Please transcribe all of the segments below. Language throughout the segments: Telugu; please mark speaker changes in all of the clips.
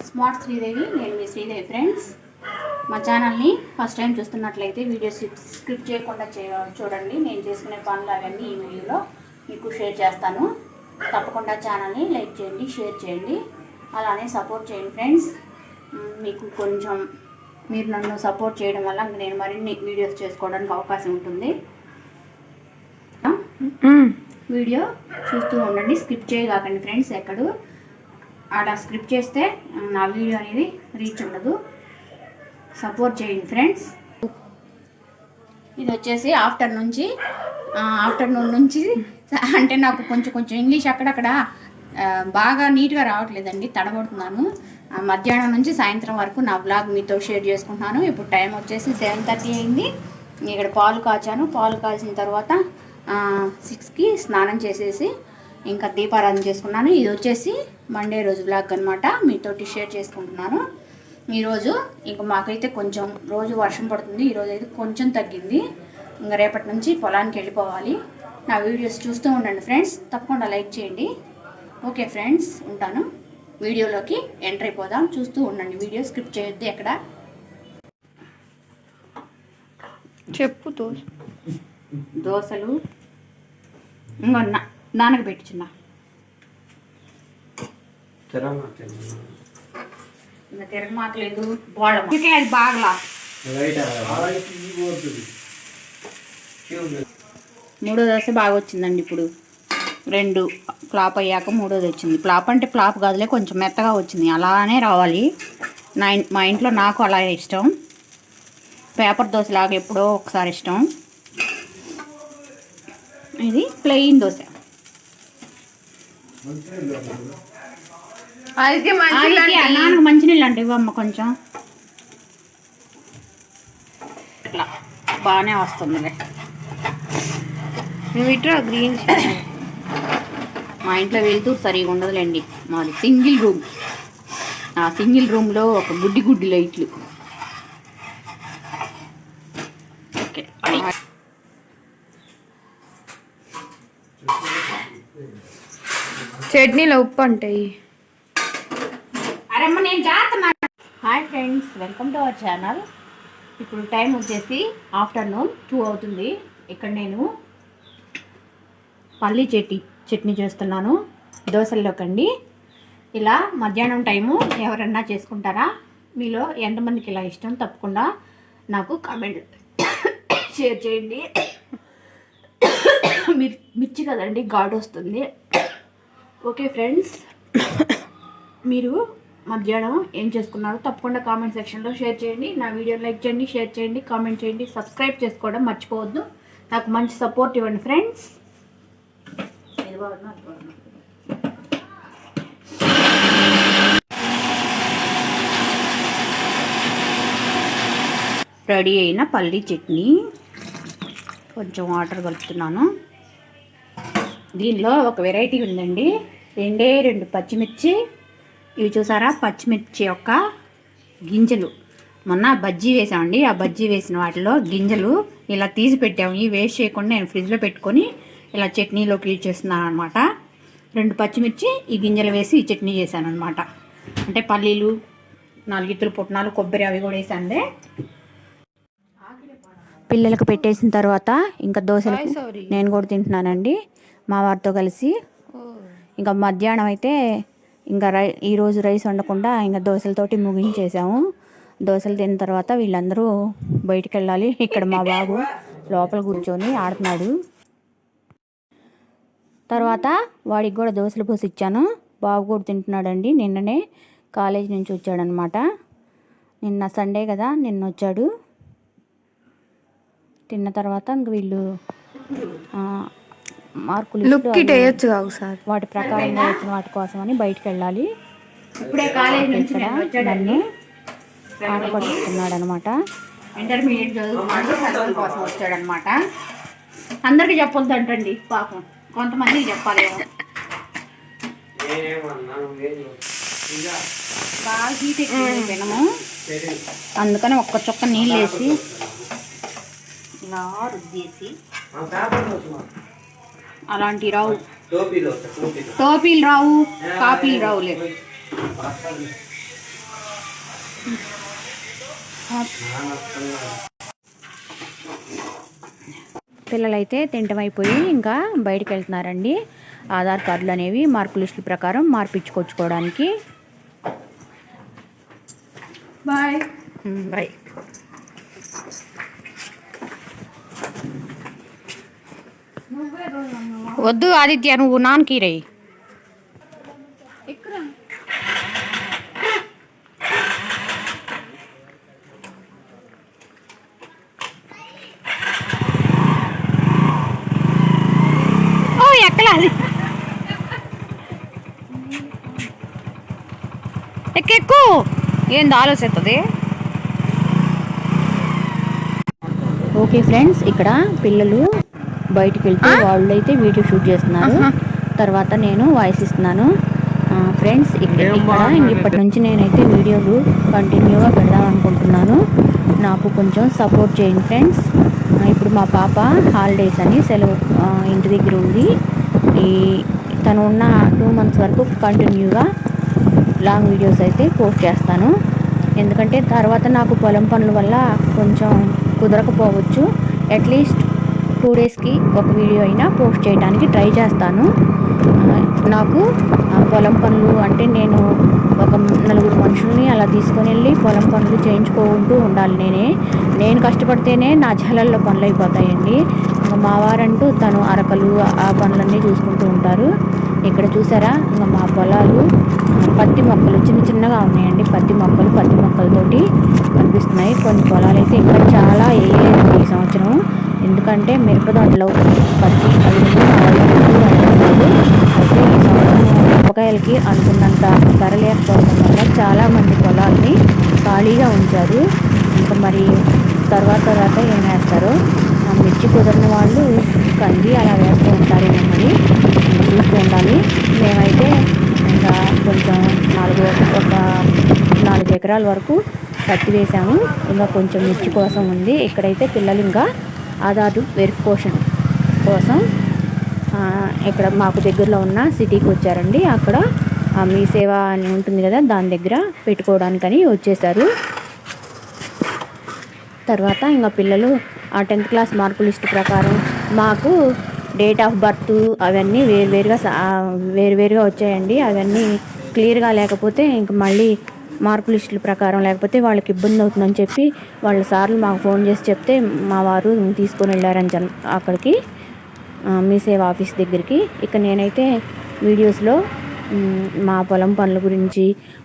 Speaker 1: స్మార్ట్ శ్రీదేవి నేను మీ శ్రీదేవి ఫ్రెండ్స్ మా ఛానల్ని ఫస్ట్ టైం చూస్తున్నట్లయితే వీడియోస్ స్క్రిప్ట్ చేయకుండా చే- చూడండి. నేను చేసుకునే పనులు అవన్నీ ఈ వీడియోలో మీకు షేర్ చేస్తాను. తప్పకుండా ఛానల్ని లైక్ చేయండి షేర్ చేయండి. అలానే సపోర్ట్ చేయండి ఫ్రెండ్స్ మీకు కొంచెం మీరు నన్ను సపోర్ట్ చేయడం వల్ల నేను మరిన్ని వీడియోస్ చేసుకోవడానికి అవకాశం ఉంటుంది? వీడియో చూస్తూ ఉండండి. స్కిప్ చేయగాకండి ఫ్రెండ్స్ ఎక్కడు. అలా స్క్రిప్ట్ చేస్తే నా వీడియో అనేది రీచ్ ఉండదు. సపోర్ట్ చేయండి ఫ్రెండ్స్. ఇది వచ్చేసి ఆఫ్టర్ నుంచి ఆఫ్టర్నూన్ నుంచి అంటే నాకు కొంచెం కొంచెం ఇంగ్లీష్ అక్కడక్కడ బాగా నీట్గా రావట్లేదండి. తడబడుతున్నాను. మధ్యాహ్నం నుంచి సాయంత్రం వరకు నా బ్లాగ్ మీతో షేర్ చేసుకుంటున్నాను. ఇప్పుడు టైం వచ్చేసి సెవెన్ థర్టీ అయింది. ఇక్కడ పాలు కాచాను. పాలు కాల్చిన తర్వాత సిక్స్కి స్నానం చేసేసి ఇంకా దీపారాధన చేసుకున్నాను. ఇది వచ్చేసి మండే రోజు బ్లాగ్ అనమాట మీతోటి షేర్ చేసుకుంటున్నాను. ఈరోజు ఇంక మాకైతే కొంచెం రోజు వర్షం పడుతుంది. ఈరోజు అయితే కొంచెం తగ్గింది. ఇంకా రేపటి నుంచి పొలానికి వెళ్ళిపోవాలి. నా వీడియోస్ చూస్తూ ఉండండి ఫ్రెండ్స్ తప్పకుండా లైక్ చేయండి. ఓకే ఫ్రెండ్స్ ఉంటాను. వీడియోలోకి ఎంటర్ అయిపోదాం. చూస్తూ ఉండండి. వీడియో స్క్రిప్ట్ చేయొద్దు ఎక్కడ.
Speaker 2: చెప్పు తో
Speaker 1: దోశలు. ఇంకో నా నాన్నకు పెట్టి చిన్న. ఇంకా తిరగమాకలేదు బోళం అది బాగలా. మూడో దశ బాగా వచ్చిందండి ఇప్పుడు. రెండు ఫ్లాప్ అయ్యాక మూడోది వచ్చింది. ఫ్లాప్ అంటే ఫ్లాప్ కాదులే కొంచెం మెత్తగా వచ్చింది. అలానే రావాలి. నా మా ఇంట్లో నాకు అలా ఇష్టం. పేపర్ దోశ లాగా ఎప్పుడో ఒకసారి ఇష్టం. ఇది ప్లెయిన్ దోశ. నాన్నకు మంచినీళ్ళు అంటే ఇవ్వమ్మ కొంచెం. ఇట్లా బాగానే వస్తుందిలే.
Speaker 2: నువ్వు ఇట్రా గ్రీన్
Speaker 1: మా ఇంట్లో వెళ్తూరు సరిగా ఉండదులేండి. మాది సింగిల్ రూమ్. ఆ సింగిల్ రూమ్లో ఒక గుడ్డి గుడ్డి లైట్లు. ఓకే
Speaker 2: చట్నీలో ఉప్పు అంటాయి
Speaker 1: అరేమ్మ నేను చేస్తున్నా hi friends welcome to our channel. ఇప్పుడు టైం వచ్చేసి ఆఫ్టర్నూన్ టూ అవుతుంది. ఇక్కడ నేను పల్లీ చట్నీ. చట్నీ చేస్తున్నాను. దోశల్లోకండి. ఇలా మధ్యాహ్నం టైము ఎవరన్నా చేసుకుంటారా? మీలో ఎంతమందికి ఇలా ఇష్టం? తప్పకుండా నాకు కామెంట్ షేర్ చేయండి. మిర్ మిర్చి కదండి గాడ్ వస్తుంది. Okay friends. మీరు మధ్యాహ్నం ఏం చేసుకున్నారో తప్పకుండా కామెంట్ సెక్షన్లో షేర్ చేయండి. నా వీడియో లైక్ చేయండి షేర్ చేయండి కామెంట్ చేయండి సబ్స్క్రైబ్ చేసుకోవడం మర్చిపోవద్దు. నాకు మంచి సపోర్ట్ ఇవ్వండి ఫ్రెండ్స్. అది రెడీ అయిన పల్లీ చట్నీ. కొంచెం వాటర్ కలుపుతున్నాను. దీనిలో ఒక వెరైటీ ఉందండి. రెండే రెండు పచ్చిమిర్చి. ఇవి చూసారా? పచ్చిమిర్చి యొక్క గింజలు. మొన్న బజ్జీ వేసామండి. ఆ బజ్జీ వేసిన వాటిలో గింజలు ఇలా తీసి పెట్టాము. ఇవి వేస్ట్ చేయకుండా నేను ఫ్రిడ్జ్లో పెట్టుకొని ఇలా చట్నీలోకి యూజ్ చేస్తున్నాను అనమాట రెండు పచ్చిమిర్చి ఈ గింజలు వేసి ఈ చట్నీ చేశాను అనమాట అంటే పల్లీలు నాలుగిత్తులు పుట్నాలు కొబ్బరి అవి కూడా వేసానులే పిల్లలకు పెట్టేసిన తర్వాత ఇంకా దోశలు నేను కూడా తింటున్నానండి. మా వారితో కలిసి. ఇంకా మధ్యాహ్నం అయితే ఇంకా రై ఈరోజు రైస్ వండకుండా ఇంకా దోశలతోటి ముగించేసాము దోశలు తిన్న తర్వాత వీళ్ళందరూ బయటికి వెళ్ళాలి. ఇక్కడ మా బాబు లోపల కూర్చొని ఆడుతున్నాడు. తర్వాత వాడికి కూడా దోశలు పోసి ఇచ్చాను బాబు కూడా తింటున్నాడండి. నిన్ననే కాలేజ్ నుంచి వచ్చాడనమాట. నిన్న సండే కదా నిన్న వచ్చాడు. తిన్న తర్వాత ఇంక వీళ్ళు ఆ, మార్కులు వాటి ప్రకారంగా వచ్చిన వాటి కోసం అని బయటికి వెళ్ళాలి. ఇప్పుడే కాలేజ్ నుంచి నన్ను ఆట పట్టిస్తున్నాడు అనమాట ఇంటర్మీడియట్ చదువుకున్నాడు చదువుల కోసం వచ్చాడనమాట. అందరికి చెప్పొద్దు అంటండి పాపం. కొంతమందికి చెప్పాలేమో
Speaker 3: బాగా హీట్ ఎక్కువ పెనము అందుకని ఒక్క చుక్క నీళ్ళు వేసి ఇలా రుద్దేసి అలాంటి రావు టోపీలు రావు కాపీలు రావు లేదు పిల్లలైతే తింటమైపోయి ఇంకా బయటికి వెళ్తున్నారండి ఆధార్ కార్డులు అనేవి మార్కు లిస్టుల ప్రకారం మార్పించుకొచ్చుకోవడానికి
Speaker 2: బాయ్.
Speaker 3: బాయ్. వద్దు ఆదిత్య నువ్వు నాన్నకి రై
Speaker 2: ఇక్కడ
Speaker 3: ఓ ఎక్కలా అది ఎక్కెక్కు. ఏంది ఆలోచిస్తుంది ఓకే ఫ్రెండ్స్ ఇక్కడ పిల్లలు బయటికి వెళ్తే వాళ్ళు అయితే వీడియో షూట్ చేస్తున్నారు. తర్వాత నేను వాయిస్ ఇస్తున్నాను. ఫ్రెండ్స్ ఇక్కడ ఇక్కడ ఇప్పటి నుంచి నేనైతే వీడియోలు కంటిన్యూగా పెడదాం అనుకుంటున్నాను నాకు కొంచెం సపోర్ట్ చేయండి ఫ్రెండ్స్. ఇప్పుడు మా పాప హాలిడేస్ అని సెలవు ఇంటి దగ్గర ఉంది. ఈ తను ఉన్న టూ మంత్స్ వరకు కంటిన్యూగా లాంగ్ వీడియోస్ అయితే పోస్ట్ చేస్తాను. ఎందుకంటే తర్వాత నాకు పొలం పనుల వల్ల కొంచెం కుదరకపోవచ్చు. అట్లీస్ట్ టూ డేస్కి ఒక వీడియో అయినా పోస్ట్ చేయడానికి ట్రై చేస్తాను. నాకు పొలం పనులు అంటే నేను ఒక నలుగురు మనుషుల్ని అలా తీసుకొని వెళ్ళి పొలం పనులు చేయించుకుంటూ ఉండాలి నేనే. నేను కష్టపడితేనే నా జలల్లో పనులు అయిపోతాయండి మా వారంటూ తను అరకలు ఆ పనులన్నీ చూసుకుంటూ ఉంటారు. ఇక్కడ చూసారా? ఇంకా మా పొలాలు పత్తి మొక్కలు చిన్న చిన్నగా ఉన్నాయండి. పత్తి మొక్కలు పత్తి మొక్కలతోటి కనిపిస్తున్నాయి. కొన్ని పొలాలు అయితే ఇంకా చాలా వేయలేదు ఈ సంవత్సరం. ఎందుకంటే మిరపదొడ్లు పత్తి అవి అయితే ఈ సంవత్సరం మిరపకాయలకి అనుకున్నంత ధర లేకపోవడం వల్ల చాలా మంది పొలాల్ని ఖాళీగా ఉంచారు. ఇంకా మరి తర్వాత తర్వాత ఏం వేస్తారు? మిర్చి కుదిరిన వాళ్ళు కంది అలా వేస్తూ ఉంటారేమో మరి. చూస్తూ ఉండాలి. మేమైతే ఇంకా కొంచెం నాలుగు ఒక నాలుగు ఎకరాల వరకు పత్తి వేసాము. ఇంకా కొంచెం మిర్చి కోసం ఉంది. ఇక్కడైతే పిల్లలు ఇంకా ఆధార్ వెరిఫికేషన్ కోసం ఇక్కడ మాకు దగ్గరలో ఉన్న సిటీకి వచ్చారండి. అక్కడ మీ సేవ అని ఉంటుంది కదా దాని దగ్గర పెట్టుకోవడానికని వచ్చేసారు. తర్వాత ఇంకా పిల్లలు ఆ టెన్త్ క్లాస్ మార్కు లిస్ట్ ప్రకారం మాకు డేట్ ఆఫ్ బర్త్ అవన్నీ వేరువేరుగా వేరువేరుగా వచ్చాయండి. అవన్నీ క్లియర్గా లేకపోతే ఇంక మళ్ళీ మార్కు లిస్టుల ప్రకారం లేకపోతే వాళ్ళకి ఇబ్బంది అవుతుందని చెప్పి వాళ్ళ సార్లు మాకు ఫోన్ చేసి చెప్తే మా వారు తీసుకొని వెళ్ళారని జన్ అక్కడికి మీ సేవ ఆఫీస్ దగ్గరికి. ఇక నేనైతే వీడియోస్లో మా పొలం పనుల గురించి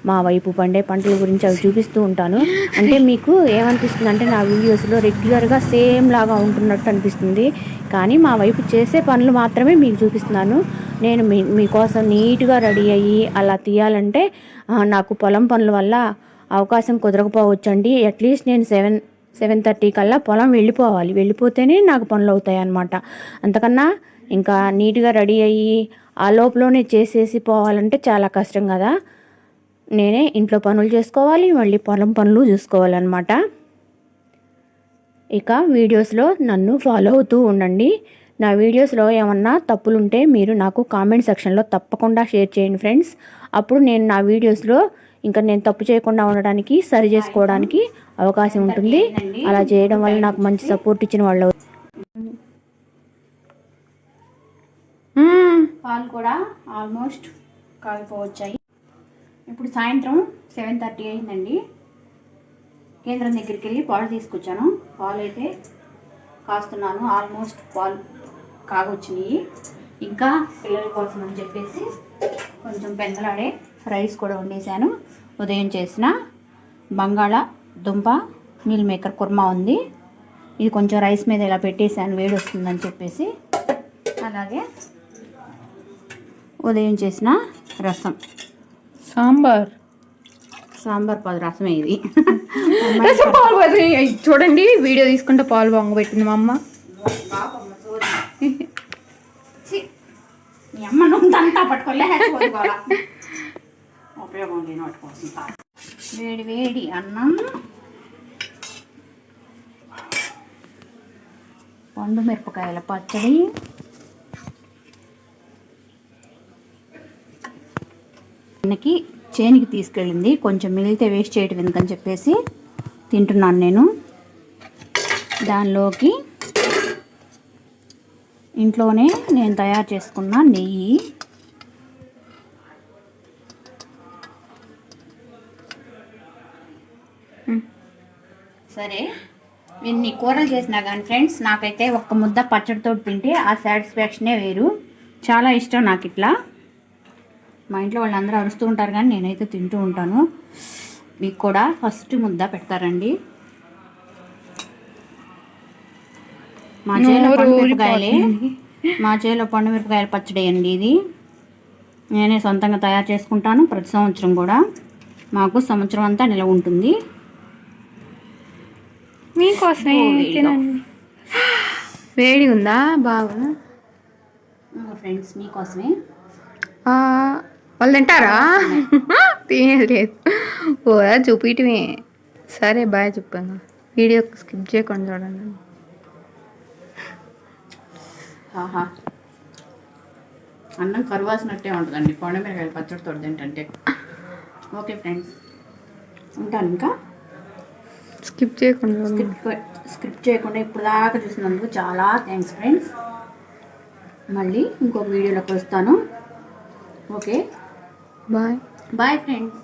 Speaker 3: మా వైపు పండే పంటల గురించి అవి చూపిస్తూ ఉంటాను. అంటే మీకు ఏమనిపిస్తుంది అంటే నా వీడియోస్లో రెగ్యులర్గా సేమ్ లాగా ఉంటున్నట్టు అనిపిస్తుంది. కానీ మా వైపు చేసే పనులు మాత్రమే మీకు చూపిస్తున్నాను. నేను మీ మీకోసం నీట్గా రెడీ అయ్యి అలా తీయాలంటే నాకు పొలం పనుల వల్ల అవకాశం కుదరకపోవచ్చండి. అట్లీస్ట్ నేను సెవెన్ సెవెన్ థర్టీ కల్లా పొలం వెళ్ళిపోవాలి. వెళ్ళిపోతేనే నాకు పనులు అవుతాయి అన్నమాట అంతకన్నా ఇంకా నీట్గా రెడీ అయ్యి ఆ లోపలనే చేసేసి పోవాలంటే చాలా కష్టం కదా. నేనే ఇంట్లో పనులు చేసుకోవాలి మళ్ళీ పొలం పనులు చూసుకోవాలన్నమాట. ఇక వీడియోస్లో నన్ను ఫాలో అవుతూ ఉండండి. నా వీడియోస్లో ఏమన్నా తప్పులుంటే మీరు నాకు కామెంట్ సెక్షన్లో తప్పకుండా షేర్ చేయండి ఫ్రెండ్స్. అప్పుడు నేను నా వీడియోస్లో ఇంకా నేను తప్పు చేయకుండా ఉండడానికి సరి చేసుకోవడానికి అవకాశం ఉంటుంది. అలా చేయడం వల్ల నాకు మంచి సపోర్ట్ ఇచ్చిన వాళ్ళు పాలు కూడా ఆల్మోస్ట్ కాలిపోవచ్చాయి ఇప్పుడు సాయంత్రం సెవెన్ థర్టీ అయిందండి. కేంద్రం దగ్గరికి వెళ్ళి పాలు తీసుకొచ్చాను. పాలు అయితే కాస్తున్నాను. ఆల్మోస్ట్ పాలు కాగొచ్చినాయి. ఇంకా పిల్లల కోసం అని చెప్పేసి కొంచెం పెందలాడే రైస్ కూడా వండేసాను ఉదయం చేసిన బంగాళ దుంప మీల్ మేకర్ కుర్మా ఉంది. ఇది కొంచెం రైస్ మీద ఇలా పెట్టేసాను వేడి వస్తుందని చెప్పేసి అలాగే ఉదయం చేసిన రసం.
Speaker 2: సాంబార్.
Speaker 3: సాంబార్ పది రసమే ఇది.
Speaker 2: రసం పాలు చూడండి వీడియో తీసుకుంటే పాలు బొంగ పెట్టింది మా అమ్మ.
Speaker 3: ఉపయోగం
Speaker 1: లేని వాటి కోసం వేడి వేడి అన్నం. పండు మిరపకాయల పచ్చడి. మనకి చేనికి తీసుకెళ్ళింది. కొంచెం మిగిలితే వేస్ట్ చేయటం ఎందుకని చెప్పేసి తింటున్నాను నేను. దానిలోకి ఇంట్లోనే నేను తయారు చేసుకున్న నెయ్యి. సరే ఎన్ని కూరలు చేసినా కానీ ఫ్రెండ్స్ నాకైతే ఒక్క ముద్ద పచ్చడితో తింటే ఆ సాటిస్ఫాక్షనే వేరు. చాలా ఇష్టం నాకు ఇట్లా మా ఇంట్లో వాళ్ళందరూ అరుస్తూ ఉంటారు కానీ నేనైతే తింటూ ఉంటాను. మీకు కూడా ఫస్ట్ ముద్ద పెడతారండి. మా చేలో
Speaker 2: నోరు
Speaker 1: పండు మిరపకాయలే.
Speaker 2: ఊరిపోతుంది.
Speaker 1: మా చేలో పండు మిరపకాయల పచ్చడి అండి ఇది. నేనే సొంతంగా తయారు చేసుకుంటాను ప్రతి సంవత్సరం కూడా. మాకు సంవత్సరం అంతా నిలవ ఉంటుంది.
Speaker 2: మీకోసమే. తినండి. వేడి ఉందా బాగా
Speaker 1: ఫ్రెండ్స్ మీకోసమే.
Speaker 2: వాళ్ళు తింటారా? తినేది లేదు. ఓ చూపించమే సరే బాయ్ చెప్పాను వీడియో స్కిప్ చేయకుండా చూడండి.
Speaker 1: ఆహా. అన్నం కరువాసినట్టే ఉంటుందండి. కొండ మిరకాయల పచ్చడితో తింటంటే. ఓకే ఫ్రెండ్స్ ఉంటాను ఇంకా?
Speaker 2: స్కిప్ చేయకుండా.
Speaker 1: స్క్రిప్ట్ స్క్రిప్ట్ చేయకుండా ఇప్పుడు దాకా చూసినందుకు చాలా థ్యాంక్స్ ఫ్రెండ్స్ మళ్ళీ ఇంకొక వీడియోలోకి వస్తాను. ఓకే?
Speaker 2: Bye
Speaker 1: bye friends